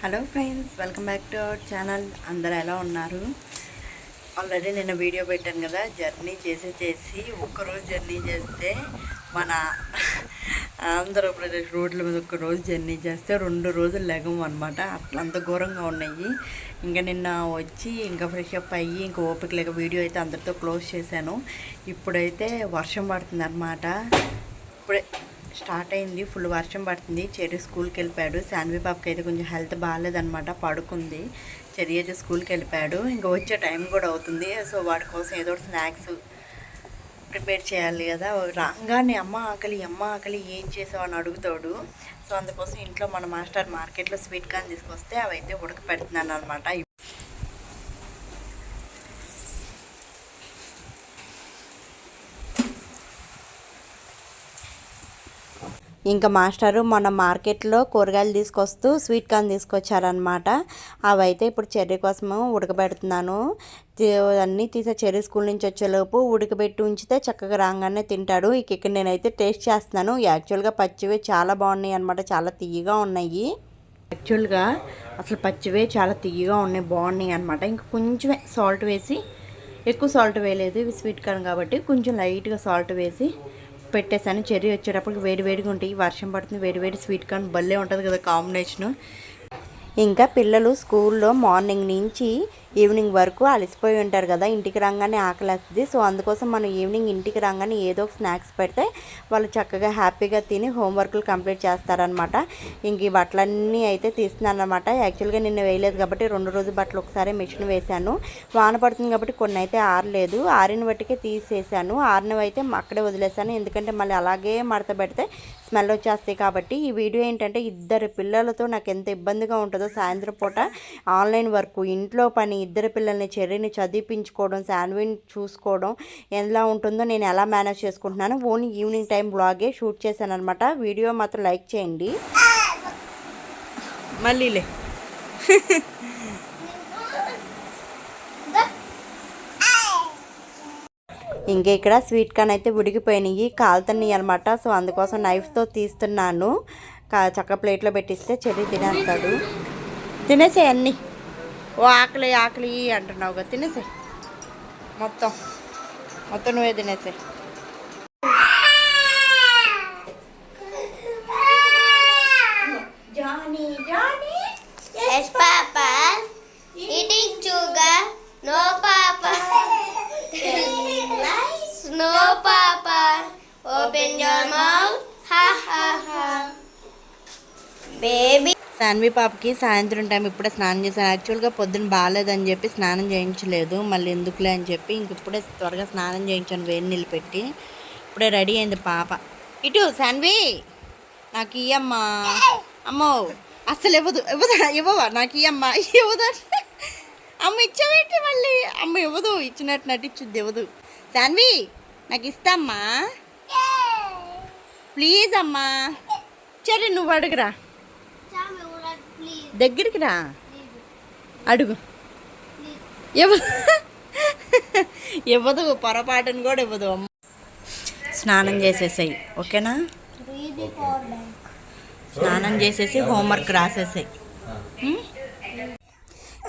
Hello friends welcome back to our channel అందరు ఎలా ఉన్నారు? ఆల్రెడీ నేను వీడియో పెట్టాను కదా జర్నీ చేసి చేసి ఒక్కరోజు జర్నీ చేస్తే మన ఆంధ్రప్రదేశ్ రోడ్ల మీద ఒక రోజు జర్నీ చేస్తే రెండు రోజులు లెగం అనమాట అట్లా అంత ఘోరంగా ఉన్నాయి. ఇంకా నిన్న వచ్చి ఇంకా ఫ్రెష్ అప్ అయ్యి ఇంకా ఓపిక లేక వీడియో అయితే అందరితో క్లోజ్ చేశాను. ఇప్పుడైతే వర్షం పడుతుంది అనమాట ఇప్పుడే స్టార్ట్ అయింది. ఫుల్ వర్షం పడుతుంది. చెర్రీ స్కూల్కి వెళ్ళిపోయాడు. శాన్వి పాపకి అయితే కొంచెం హెల్త్ బాగాలేదనమాట పడుకుంది. చెరి అయితే స్కూల్కి వెళ్ళిపోయాడు. ఇంకా వచ్చే టైం కూడా అవుతుంది. సో వాడి కోసం ఏదో ఒకటి స్నాక్స్ ప్రిపేర్ చేయాలి కదా. రాగానే అమ్మ ఆకలి అమ్మ ఆకలి ఏం చేసావు అని అడుగుతాడు. సో అందుకోసం ఇంట్లో మన మాస్టర్ మార్కెట్లో స్వీట్ కార్న్ తీసుకొస్తే అవైతే ఉడకపెడుతున్నాను అనమాట ఇంకా మాస్టరు మొన్న మార్కెట్లో కూరగాయలు తీసుకొస్తూ స్వీట్ కార్న్ తీసుకొచ్చారనమాట అవైతే ఇప్పుడు చెర్రీ కోసము ఉడకబెడుతున్నాను. అన్నీ తీసే చెర్రీ స్కూల్ నుంచి వచ్చేలోపు ఉడకబెట్టి ఉంచితే చక్కగా రాగానే తింటాడు. ఇక ఇక్కడ నేనైతే టేస్ట్ చేస్తున్నాను. యాక్చువల్గా పచ్చివి చాలా బాగున్నాయి అనమాట చాలా తీయగా ఉన్నాయి. యాక్చువల్గా అసలు పచ్చివే చాలా తీయగా ఉన్నాయి బాగున్నాయి అనమాట ఇంకా కొంచెమే సాల్ట్ వేసి ఎక్కువ సాల్ట్ వేయలేదు ఇవి స్వీట్ కార్న్ కాబట్టి కొంచెం లైట్గా సాల్ట్ వేసి పెట్టేశాను. చెర్రీ వచ్చేటప్పటికి వేడి వేడిగా ఉంటాయి. వర్షం పడుతుంది. వేడి వేడి స్వీట్ కార్న్ భలే ఉంటుంది కదా కాంబినేషను. ఇంకా పిల్లలు స్కూల్లో మార్నింగ్ నుంచి ఈవినింగ్ వరకు అలసిపోయి ఉంటారు కదా ఇంటికి రాగానే ఆకలేస్తుంది. సో అందుకోసం మనం ఈవినింగ్ ఇంటికి రాగానే ఏదో ఒక స్నాక్స్ పెడితే వాళ్ళు చక్కగా హ్యాపీగా తిని హోంవర్క్లు కంప్లీట్ చేస్తారనమాట ఇంక ఈ బట్టలన్నీ అయితే తీస్తున్నాను అనమాట యాక్చువల్గా నిన్న వేయలేదు కాబట్టి రెండు రోజు బట్టలు ఒకసారి మిషన్ వేశాను. వాన పడుతుంది కాబట్టి కొన్ని అయితే ఆరలేదు. ఆరిన బట్టికే తీసేసాను ఆరినవి అయితే అక్కడే వదిలేసాను ఎందుకంటే మళ్ళీ అలాగే మడత పెడితే స్మెల్ వచ్చేస్తాయి కాబట్టి ఈ వీడియో ఏంటంటే ఇద్దరు పిల్లలతో నాకు ఎంత ఇబ్బందిగా ఉంటుందో సాయంత్రం పూట ఆన్లైన్ వర్క్ ఇంట్లో పని ఇద్దరు పిల్లల్ని చెర్రీని చదివించుకోవడం శాన్విన్ చూసుకోవడం ఎలా ఉంటుందో నేను ఎలా మేనేజ్ చేసుకుంటున్నాను ఓన్లీ ఈవినింగ్ టైం బ్లాగే షూట్ చేశాను అనమాట వీడియో మాత్రం లైక్ చేయండి. మళ్ళీలే ఇంకా ఇక్కడ స్వీట్ కార్న్ అయితే ఉడికిపోయినాయి కాలుతున్నాయి అనమాట సో అందుకోసం నైఫ్తో తీస్తున్నాను. చక్క ప్లేట్లో పెట్టిస్తే చెర్రీ తినేస్తాడు. తినేసేయన్నీ ఓ ఆకలి ఆకలి అంటున్నావు కదా తినేసే మొత్తం మొత్తం నువ్వే తినేసే. Open your mouth. Ha ha ha. Baby. Saanvi పాపకి సాయంత్రం టైం ఇప్పుడే స్నానం చేశాను. యాక్చువల్గా పొద్దున్న బాగాలేదని చెప్పి స్నానం చేయించలేదు. మళ్ళీ ఎందుకులే అని చెప్పి ఇంక ఇప్పుడే త్వరగా స్నానం చేయించాను వేడి నీళ్ళు పెట్టి. ఇప్పుడే రెడీ అయింది పాప. ఇటు సాన్వి నాకు ఇయ్యమ్మా అమ్మో. అస్సలు ఇవ్వదు. ఇవ్వదా. ఇవ్వవా? నాకు ఇయ్యమ్మా ఇవ్వదు అమ్మ ఇచ్చావేంటి మళ్ళీ? అమ్మ ఇవ్వదు. ఇచ్చినట్టు నటించుద్ది ఇవ్వదు. సాన్వి నాకు ఇస్తామ్మా ప్లీజ్ అమ్మా. సరే నువ్వు అడుగురా. దగ్గరికి రా. అడుగు. ఇవ్వదు ఇవ్వదు పొరపాటును కూడా ఇవ్వదు అమ్మ. స్నానం చేసేసాయి ఓకేనా? స్నానం చేసేసి హోంవర్క్ రాసేసాయి.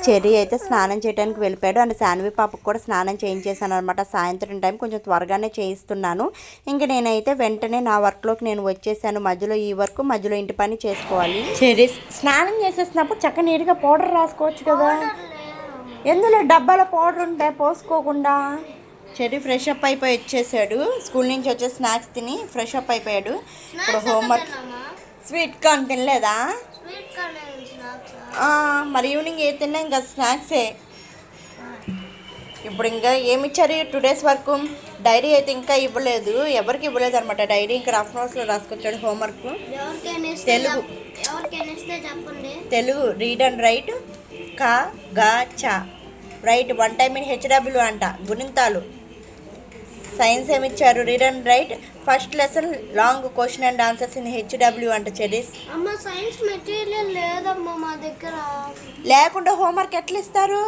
చెర్రీ అయితే స్నానం చేయడానికి వెళ్ళిపోయాడు. అండ్ శాన్వి పాపకు కూడా స్నానం చేయించేసాను అనమాట సాయంత్రం టైం కొంచెం త్వరగానే చేయిస్తున్నాను. ఇంక నేనైతే వెంటనే నా వర్క్లోకి నేను వచ్చేసాను. మధ్యలో ఈ వర్క్ మధ్యలో ఇంటి పని చేసుకోవాలి. చెర్రీ స్నానం చేసేసినప్పుడు చక్క నీట్గా పౌడర్ రాసుకోవచ్చు కదా. ఎందులో డబ్బాలో పౌడర్ ఉంటే పోసుకోకుండా. చెర్రీ ఫ్రెష్ అప్ అయిపోయి వచ్చేసాడు. స్కూల్ నుంచి వచ్చే స్నాక్స్ తిని ఫ్రెష్ అప్ అయిపోయాడు. ఇప్పుడు హోంవర్క్ స్వీట్ కార్న్ తినలేదా? మరి ఈవినింగ్ ఏ తిన్నా? ఇంకా స్నాక్సే ఇప్పుడు ఇంకా ఏమి ఇచ్చారు టూ డేస్ వరకు? డైరీ అయితే ఇంకా ఇవ్వలేదు. ఎవరికి ఇవ్వలేదు అనమాట. డైరీ ఇంకా రఫ్ నోట్స్లో రాసుకొచ్చాడు homework. Telugu. Telugu. Read and write. కా గా చా. Write. One time in HW అంట. గుణింతాలు. సైన్స్ ఏమి ఇచ్చారు? Read and write first lesson long question and answers in HW అంట చెరీస్ అమ్మ సైన్స్ మెటీరియల్ లేదమ్మా మా దగ్గర. లేకుండా హోంవర్క్ ఎట్లా ఇస్తారు?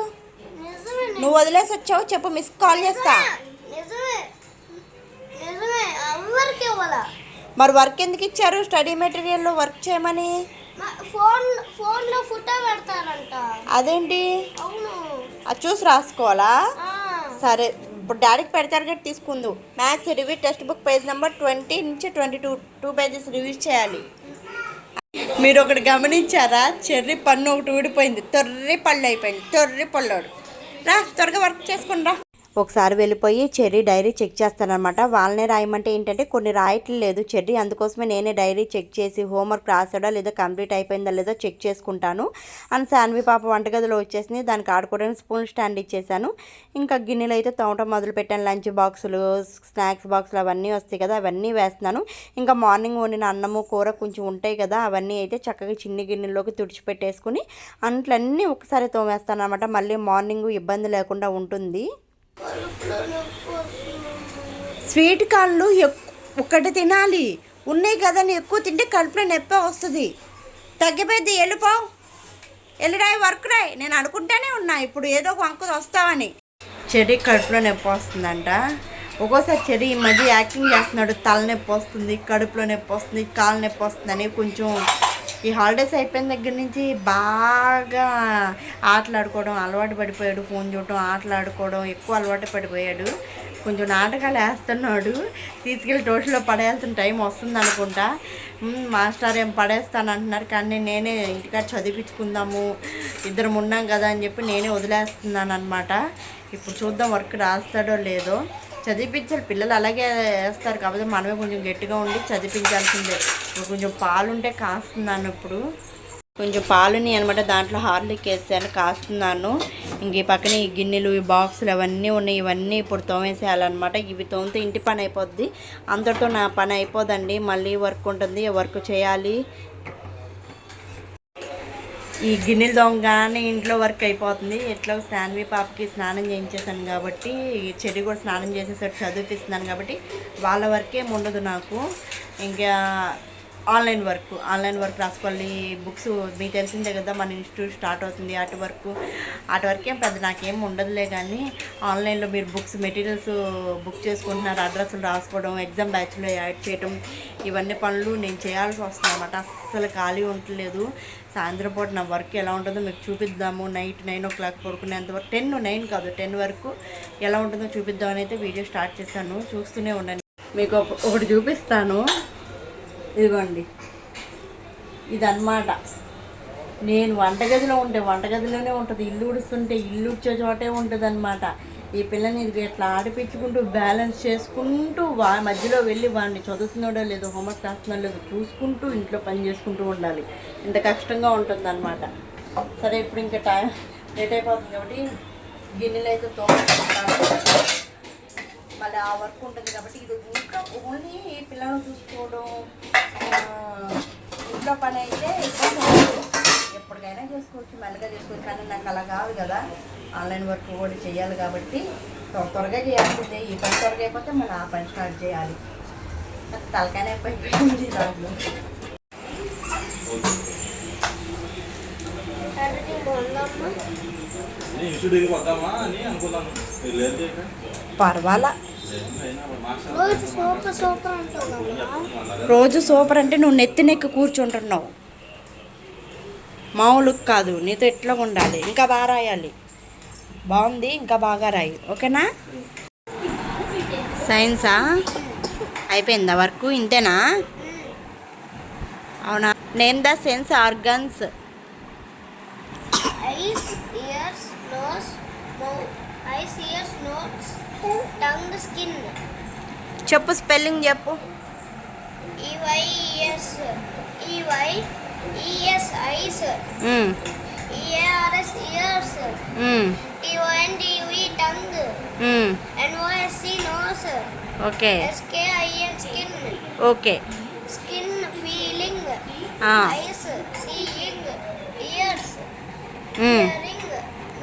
నువ్వు వదిలేసి వచ్చావు? చెప్పు మిస్ కాల్ చేస్తా. మరి వర్క్ ఎందుకు ఇచ్చారు? స్టడీ మెటీరియల్లో వర్క్ చేయమని? ఫోన్ ఫోన్లో ఫోటో పెడతారంట. అదేంటి? అవును. అది చూసి రాసుకోవాలా? సరే ఇప్పుడు డాడీకి పెడతారు కాబట్టి తీసుకుందు. Maths review textbook page number twenty నుంచి twenty two two pages review చేయాలి. మీరు ఒకటి గమనించారా? చెర్రీ పన్ను ఒకటి ఊడిపోయింది. తొర్రి పళ్ళు అయిపోయింది. తొర్రి పళ్ళోడు. రా త్వరగా వర్క్ చేసుకుని రా. ఒకసారి వెళ్ళిపోయి చెర్రీ డైరీ చెక్ చేస్తానమాట వాళ్ళనే రాయమంటే ఏంటంటే కొన్ని రాయట్లు లేదు చెర్రీ అందుకోసమే నేనే డైరీ చెక్ చేసి హోంవర్క్ రాసాడా లేదా కంప్లీట్ అయిపోయిందా లేదో చెక్ చేసుకుంటాను. అని శాన్వి పాప వంటగదిలో వచ్చేసింది. దానికి ఆడుకోవడానికి స్పూన్ స్టాండ్ ఇచ్చేసాను ఇంకా గిన్నెలు అయితే తోమటం మొదలు పెట్టాను. లంచ్ బాక్సులు స్నాక్స్ బాక్సులు అవన్నీ వస్తాయి కదా అవన్నీ వేస్తున్నాను. ఇంకా మార్నింగ్ వండిన అన్నము కూర కొంచెం ఉంటాయి కదా అవన్నీ అయితే చక్కగా చిన్ని గిన్నెల్లోకి తుడిచిపెట్టేసుకుని అంట్లన్నీ ఒకసారి తోమేస్తాను అనమాట మళ్ళీ మార్నింగ్ ఇబ్బంది లేకుండా ఉంటుంది. స్వీట్ కాళ్ళు ఎక్- ఒక్కటి తినాలి. ఉన్నాయి కదా ఎక్కువ తింటే కడుపులో నొప్పి వస్తుంది. తగ్గిపోయింది వెళ్ళిపో వెళ్ళిరాయి వర్క్ రాయి. నేను అనుకుంటానే ఉన్నా ఇప్పుడు ఏదో ఒక వంక వస్తావని చెడి కడుపులో నొప్పి వస్తుందంట. ఒక్కోసారి చెడి ఈ మధ్య యాక్టింగ్ చేస్తున్నాడు తల నొప్పి వస్తుంది కడుపులో నొప్పి వస్తుంది కాలు నొప్పి వస్తుందని కొంచెం ఈ హాలిడేస్ అయిపోయిన దగ్గర నుంచి బాగా ఆటలాడుకోవడం అలవాటు పడిపోయాడు ఫోన్ చూడటం ఆటలాడుకోవడం ఎక్కువ అలవాటు పడిపోయాడు. కొంచెం నాటకాలు వేస్తున్నాడు. తీసుకెళ్ళి ట్యూషన్లో పడేయాల్సిన టైం వస్తుంది అనుకుంటా. మాస్టర్ ఏం పడేస్తాను అంటున్నారు. కానీ నేనే ఇంటికాడ చదివించుకుందాము. ఇద్దరం ఉన్నాం కదా అని చెప్పి నేనే వదిలేస్తున్నాను అనమాట ఇప్పుడు చూద్దాం వర్క్ రాస్తాడో లేదో. చదివించాలి పిల్లలు అలాగే వేస్తారు కాబట్టి మనమే కొంచెం గట్టిగా ఉండి చదివించాల్సిందే ఇప్పుడు కొంచెం పాలుంటే కాస్తున్నాను ఇప్పుడు. కొంచెం పాలుని అనమాట దాంట్లో హార్లిక్ వేసాను కాస్తున్నాను. ఇంక ఈ పక్కన ఈ గిన్నెలు ఈ బాక్సులు అవన్నీ ఉన్నాయి. ఇవన్నీ ఇప్పుడు తోమేసేయాలన్నమాట. ఇవి తోమితే ఇంటి పని అయిపోద్ది. అంతటితో నా పని అయిపోదండి. మళ్ళీ వర్క్ ఉంటుంది. వర్క్ చేయాలి. ఈ గిన్నెలు దొంగగానే ఇంట్లో వర్క్ అయిపోతుంది. ఎట్లా శాన్వి పాపకి స్నానం చేయించేసాను కాబట్టి చెడు కూడా స్నానం చేసేసరికి చదివిపిస్తున్నాను కాబట్టి వాళ్ళ వరకే ఉండదు నాకు. ఇంకా ఆన్లైన్ వర్క్ ఆన్లైన్ వర్క్ రాసుకోవాలి. బుక్స్ మీకు తెలిసిందే కదా మన ఇన్స్టిట్యూట్ స్టార్ట్ అవుతుంది అటు వరకు. అటు వరకు ఏం పెద్ద నాకేం ఉండదులే కానీ ఆన్లైన్లో మీరు బుక్స్ మెటీరియల్స్ బుక్ చేసుకుంటున్నారు అడ్రస్లు రాసుకోవడం ఎగ్జామ్ బ్యాచ్లో యాడ్ చేయడం ఇవన్నీ పనులు నేను చేయాల్సి వస్తుంది అనమాట అస్సలు ఖాళీ ఉండలేదు సాయంత్రం పూట నా వర్క్ ఎలా ఉంటుందో మీకు చూపిద్దాము. నైట్ నైన్ ఓ క్లాక్ పడుకునేంత వరకు టెన్ నైన్ కాదు టెన్ వరకు ఎలా ఉంటుందో చూపిద్దామని అయితే వీడియో స్టార్ట్ చేశాను. చూస్తూనే ఉండండి. మీకు ఒకటి చూపిస్తాను. ఇదిగోండి. ఇదన్నమాట. నేను వంటగదిలో ఉంటే వంటగదిలోనే ఉంటుంది. ఇల్లు ఉడుస్తుంటే ఇల్లు ఉడిచే చోటే ఉంటుంది అనమాట ఈ పిల్లని ఇది ఇట్లా ఆడిపించుకుంటూ బ్యాలెన్స్ చేసుకుంటూ వా మధ్యలో వెళ్ళి వాడిని చదువుతున్నాడో లేదో హోంవర్క్ రాస్తున్నాడో లేదో చూసుకుంటూ ఇంట్లో పని చేసుకుంటూ ఉండాలి. ఇంత కష్టంగా ఉంటుంది సరే ఇప్పుడు ఇంకా టైం లేట్ అయిపోతుంది కాబట్టి గిన్నెలు అయితే తోమ మళ్ళీ ఆ వర్క్ ఉంటుంది కాబట్టి ఇది ఇంకా ఓన్లీ పిల్లలను చూసుకోవడం ఇంట్లో పని అయితే ఎప్పటికైనా చేసుకోవచ్చు మెల్లగా చేసుకోవచ్చు కానీ నాకు అలా కాదు కదా. ఆన్లైన్ వర్క్ కూడా చేయాలి కాబట్టి త్వర త్వరగా చేయాల్సిందే. ఈ పని త్వరగా అయిపోతే మళ్ళీ ఆ పని స్టార్ట్ చేయాలి. నాకు అయిపోయింది దాంట్లో. వద్దామా అని అనుకున్నాను లేదు పర్వాలా? రోజు సూపర్ అంటే నువ్వు నెత్తి నెక్కి కూర్చుంటున్నావు. మామూలు కాదు నీతో ఎట్లా ఉండాలి? ఇంకా బాగా రాయాలి. బాగుంది ఇంకా బాగా రాయి. ఓకేనా? సైన్సా? అయిపోయిందా వర్క్? ఇంతేనా? అవునా? నేను the sense organs. Eyes ears nose mouth eyes ears nose tongue skin చెప్పు స్పెల్లింగ్ చెప్పు. E Y S E Y E S eyes. E R S ears hmm. T O N D V tongue. N O S C nose okay S K I N skin okay skin feeling. Eyes seeing ears hmm. Hearing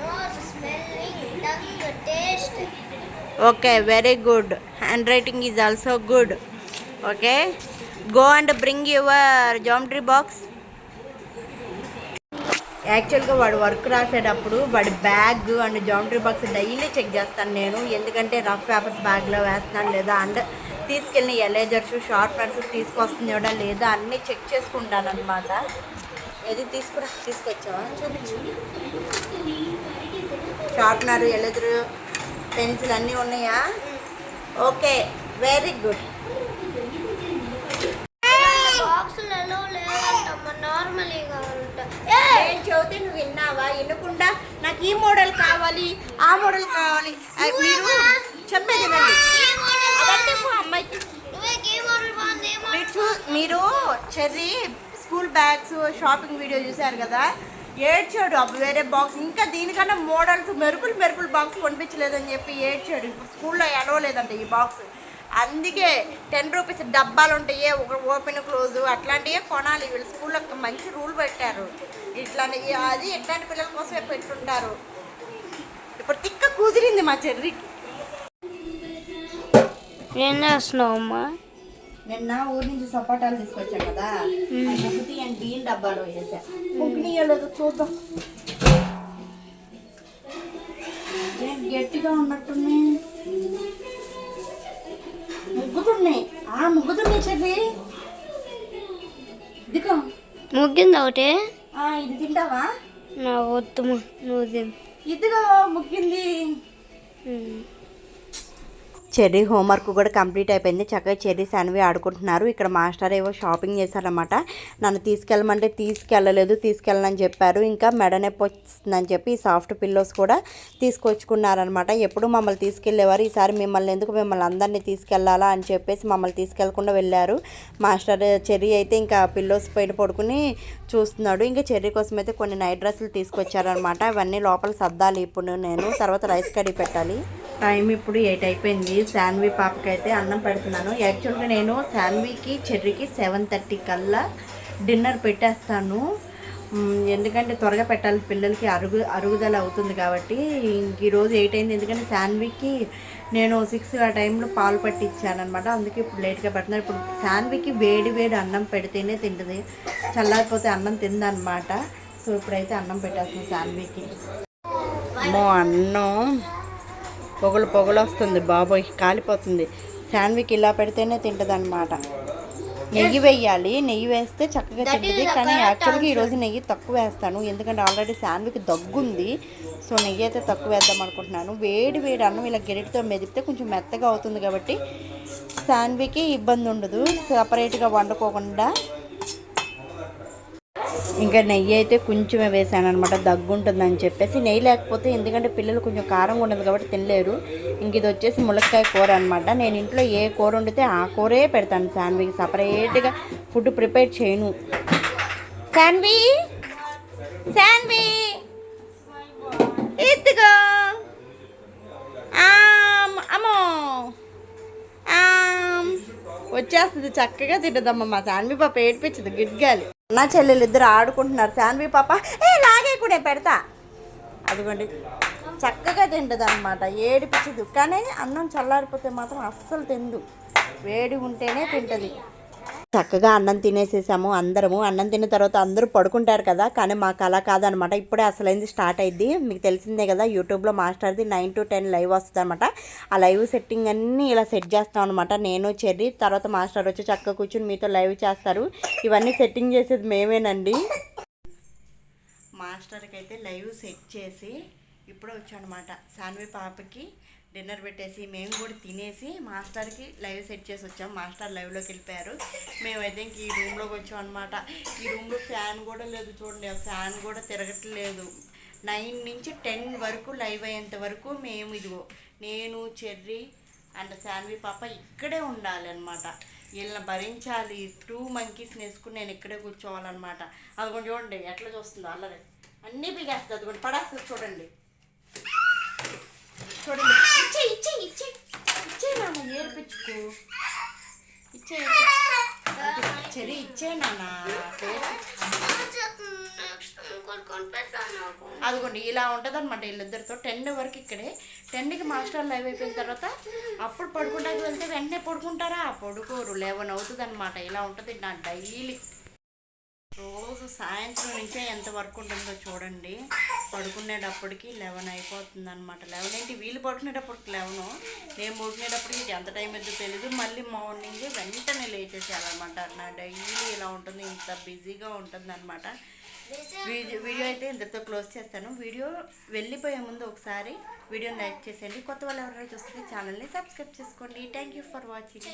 nose smelling tongue taste okay very good handwriting is also good okay go and bring your geometry box యాక్చువల్గా వాడు work రాసేటప్పుడు వాడి bag and geometry box daily check చేస్తాను నేను. ఎందుకంటే rough papers బ్యాగ్లో వేస్తున్నాను లేదా అండ్ తీసుకెళ్ళిన ఎలేజర్స్ షార్ప్నర్స్ తీసుకొస్తున్నాడా లేదా అన్నీ చెక్ చేసుకుంటాను అనమాట ఏది తీసుకురా తీసుకొచ్చావా? చూపించు. షార్ప్నర్ ఎలేజరు పెన్సిల్ అన్నీ ఉన్నాయా? ఓకే వెరీ గుడ్ నేను చెబితే నువ్వు విన్నావా? వినకుండా నాకు ఈ మోడల్ కావాలి ఆ మోడల్ కావాలి. మీరు చెప్పేది అదంటే అమ్మాయికి మీరు Cherry school bags shopping video చూశారు కదా? ఏడ్చాడు అప్పుడు వేరే బాక్స్ ఇంకా దీనికన్నా మోడల్స్ మెరుపులు మెరుపులు బాక్స్ కొనిపించలేదని చెప్పి ఏడ్చాడు. ఇప్పుడు స్కూల్లో ఎడవలేదంట ఈ బాక్స్ అందుకే టెన్ రూపీస్ డబ్బాలు ఉంటాయి ఒక ఓపెన్ క్లోజ్ అట్లాంటివే కొనాలి. వీళ్ళు స్కూల్లో మంచి రూల్ పెట్టారు. ఇట్లాంటి అది ఇట్లాంటి పిల్లల కోసమే పెట్టుంటారు. ఇప్పుడు తిక్క కుదిరింది మా చెర్రీకి. ఏం చేస్తున్నావు అమ్మా? నిన్న ఊరి నుంచి సపోటాలు తీసుకొచ్చాం కదా. ముగ్గుతి అండ్ బియ్యం డబ్బాలో వేసా ముగ్గునియలేదు చూద్దాం. ఏం గట్టిగా ఉన్నట్టున్నాయి? ముగ్గుతున్నాయి. ఆ ముగ్గుతున్నాయి చెల్లి ఇదిగో. ముగ్గింది ఒకటి? ఆ, ఇది తింటావా? నా వద్దు నువ్వు ఇదిగో ముగ్గింది. చెర్రీ హోంవర్క్ కూడా కంప్లీట్ అయిపోయింది. చక్కగా చెర్రీ శాన్వి ఆడుకుంటున్నారు. ఇక్కడ మాస్టర్ ఏవో షాపింగ్ చేశారనమాట నన్ను తీసుకెళ్ళమంటే తీసుకెళ్ళలేదు తీసుకెళ్ళనని చెప్పారు. ఇంకా మెడ నొప్పి వస్తుందని చెప్పి సాఫ్ట్ పిల్లోస్ కూడా తీసుకొచ్చుకున్నారనమాట ఎప్పుడు మమ్మల్ని తీసుకెళ్ళేవారు? ఈసారి మిమ్మల్ని ఎందుకు మిమ్మల్ని అందరినీ తీసుకెళ్ళాలా అని చెప్పేసి మమ్మల్ని తీసుకెళ్ళకుండా వెళ్ళారు. మాస్టర్ చెర్రీ అయితే ఇంకా పిల్లోస్ పైన పడుకుని చూస్తున్నాడు. ఇంకా చెర్రీ కోసం అయితే కొన్ని నైట్ డ్రెస్సులు తీసుకొచ్చారనమాట అవన్నీ లోపల సర్దాలి ఇప్పుడు నేను. తర్వాత రైస్ కడిగి పెట్టాలి. టైం ఇప్పుడు ఎయిట్ అయిపోయింది. శాన్వి పాపకి అయితే అన్నం పెడుతున్నాను. యాక్చువల్గా నేను శాన్వికి చెర్రీకి సెవెన్ థర్టీ కల్లా డిన్నర్ పెట్టేస్తాను. ఎందుకంటే త్వరగా పెట్టాలి. పిల్లలకి అరుగు అరుగుదల అవుతుంది కాబట్టి ఇంక ఈరోజు ఎయిట్ అయింది. ఎందుకంటే శాన్వికి నేను సిక్స్ ఆ టైంలో పాలు పట్టించాను అనమాట అందుకే ఇప్పుడు లేట్గా పెడుతున్నాను ఇప్పుడు శాన్వికి వేడి వేడి అన్నం పెడితేనే తింటుంది. చల్లారిపోతే అన్నం తిందనమాట సో ఇప్పుడైతే అన్నం పెట్టేస్తాను శాన్వికి. అమ్మో అన్నం. పొగలు పొగలు వస్తుంది బాబోయ్ కాలిపోతుంది. శాన్వికి ఇలా పెడితేనే తింటుంది అనమాట నెయ్యి వేయాలి నెయ్యి వేస్తే చక్కగా తింటుంది. కానీ యాక్చువల్గా ఈరోజు నెయ్యి తక్కువ వేస్తాను. ఎందుకంటే ఆల్రెడీ శాన్వికి దగ్గుంది. సో నెయ్యి అయితే తక్కువ వేద్దాం అనుకుంటున్నాను. వేడి వేడి అన్నం ఇలా గెరిటితో మెదిపితే కొంచెం మెత్తగా అవుతుంది కాబట్టి శాన్వికి ఇబ్బంది ఉండదు సపరేట్గా వండుకోకుండా ఇంకా నెయ్యి అయితే కొంచెమే వేసాను అనమాట దగ్గుంటుందని చెప్పేసి. నెయ్యి లేకపోతే ఎందుకంటే పిల్లలు కొంచెం కారంగా ఉండదు కాబట్టి తినలేరు. ఇంక ఇది వచ్చేసి ములక్కాయ కూర అనమాట నేను ఇంట్లో ఏ కూర వండితే ఆ కూరే పెడతాను శాన్వికి. సపరేట్గా ఫుడ్ ప్రిపేర్ చేయను. శాన్వి! శాన్వి! ఎత్తుగా అమ్మో! వచ్చేస్తుంది. చక్కగా తింటుందమ్మ మా శాన్వి పాప. ఏడిపించదు. గిడ్గాలి నా చెల్లెలు ఇద్దరు ఆడుకుంటున్నారు. శాన్వి పాప ఏ లాగే కూడా పెడతా. అదిగోండి. చక్కగా తింటుంది అనమాట ఏడిపించదు కానీ అన్నం చల్లారిపోతే మాత్రం అస్సలు తిందు. వేడి ఉంటేనే తింటుంది. చక్కగా అన్నం తినేసేసాము అందరము. అన్నం తిన్న తర్వాత అందరూ పడుకుంటారు కదా కానీ మాకు అలా కాదనమాట. ఇప్పుడే అసలైంది స్టార్ట్ అయింది మీకు తెలిసిందే కదా యూట్యూబ్లో మాస్టర్ది నైన్ టు టెన్ లైవ్ వస్తుంది అనమాట ఆ లైవ్ సెట్టింగ్ అన్నీ ఇలా సెట్ చేస్తాం అనమాట. నేను చెర్రీ తర్వాత మాస్టర్ వచ్చి చక్కగా కూర్చుని మీతో లైవ్ చేస్తారు. ఇవన్నీ సెట్టింగ్ చేసేది మేమేనండి. మాస్టర్కి అయితే లైవ్ సెట్ చేసి ఇప్పుడే వచ్చానమాట. సాన్వి పాపకి డిన్నర్ పెట్టేసి మేము కూడా తినేసి మాస్టర్కి లైవ్ సెట్ చేసి వచ్చాం. మాస్టర్ లైవ్లోకి వెళ్ళిపోయారు. మేమైతే ఇంక ఈ రూమ్లోకి వచ్చాం అనమాట ఈ రూమ్లో ఫ్యాన్ కూడా లేదు చూడండి. ఫ్యాన్ కూడా తిరగట్లేదు. నైన్ నుంచి టెన్ వరకు లైవ్ అయ్యేంత వరకు మేము ఇదిగో నేను చెర్రీ అండ్ శాన్వి పాప ఇక్కడే ఉండాలి అనమాట వీళ్ళని భరించాలి. టూ మంకీస్ వేసుకుని నేను ఇక్కడే కూర్చోవాలన్నమాట. అది కొంచెం చూడండి ఎట్లా చూస్తుందో అల్లరి. అన్నీ బిగేస్తుంది అది కూడా పడేస్తుంది చూడండి. చూడండి. ఇచ్చే ఇచ్చే ఇచ్చే. ఇచ్చే నాన్న ఏర్పించుకో. ఇచ్చే చెరి ఇచ్చే నాన్న. అదిగోండి ఇలా ఉంటుంది అనమాట వీళ్ళిద్దరితో. టెన్ వరకు ఇక్కడే. టెన్కి మాస్టర్ లైవ్ అయిపోయిన తర్వాత అప్పుడు పడుకుంటాకి వెళ్తే వెంటనే పడుకుంటారా? పడుకోరు లెవెన్ అవుతుంది అనమాట ఇలా ఉంటుంది నా డైలీ. రోజు సాయంత్రం నుంచే ఎంత వర్క్ ఉంటుందో చూడండి. పడుకునేటప్పటికి లెవెన్ అయిపోతుంది అనమాట లెవెన్ ఏంటి? వీళ్ళు పడుకునేటప్పటికి లెవెను. నేను పడుకునేటప్పటికి ఎంత టైం అయితే తెలియదు మళ్ళీ మార్నింగ్ వెంటనే లేచేసేయాలన్నమాట. నా డైలీ ఇలా ఉంటుంది ఇంత బిజీగా ఉంటుంది అనమాట వీడియో వీడియో అయితే ఇంతతో క్లోజ్ చేస్తాను. వీడియో వెళ్ళిపోయే ముందు ఒకసారి వీడియోని లైక్ చేసేయండి. కొత్త వాళ్ళు ఎవరైనా చూస్తే ఛానల్ని సబ్స్క్రైబ్ చేసుకోండి. Thank you for watching.